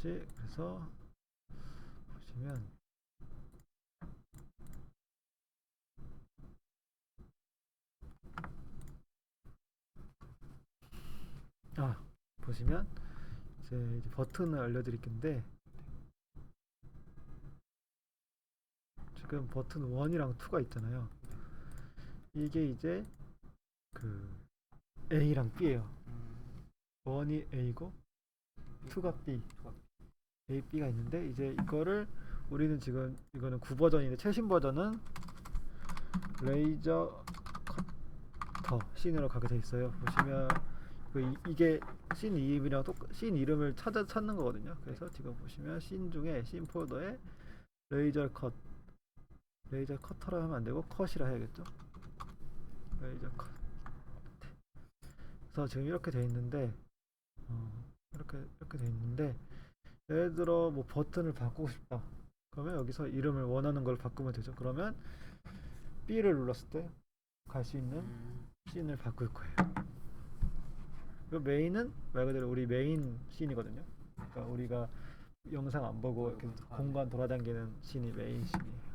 것이 그래서 보시면 아 보시면 이제, 이제 버튼을 알려드릴 건데 지금 버튼 1이랑 2가 있잖아요. 이게 이제 그 A랑 B예요. 음, 1이 A고 2가 B. A, B가 있는데 이제 이거를 우리는 지금 이거는 9버전인데 최신 버전은 레이저 커터 씬으로 가게 돼 있어요. 보시면 그 이, 이게 씬 이름이랑 똑, 씬 이름을 찾아 찾는 거거든요. 그래서 지금 보시면 씬 중에 씬 폴더에 레이저 컷 레이저 커터라 하면 안 되고 컷이라 해야겠죠. 레이저 컷. 그래서 지금 이렇게 돼 있는데 어, 이렇게 이렇게 돼 있는데 예를 들어 뭐 버튼을 바꾸고 싶다. 그러면 여기서 이름을 원하는 걸 바꾸면 되죠. 그러면 B를 눌렀을 때 갈 수 있는 음, 씬을 바꿀 거예요. 그 메인은 말 그대로 우리 메인 씬이거든요. 그러니까 우리가 영상 안 보고 이렇게 아, 네. 공간 돌아다니는 씬이 메인 씬이에요.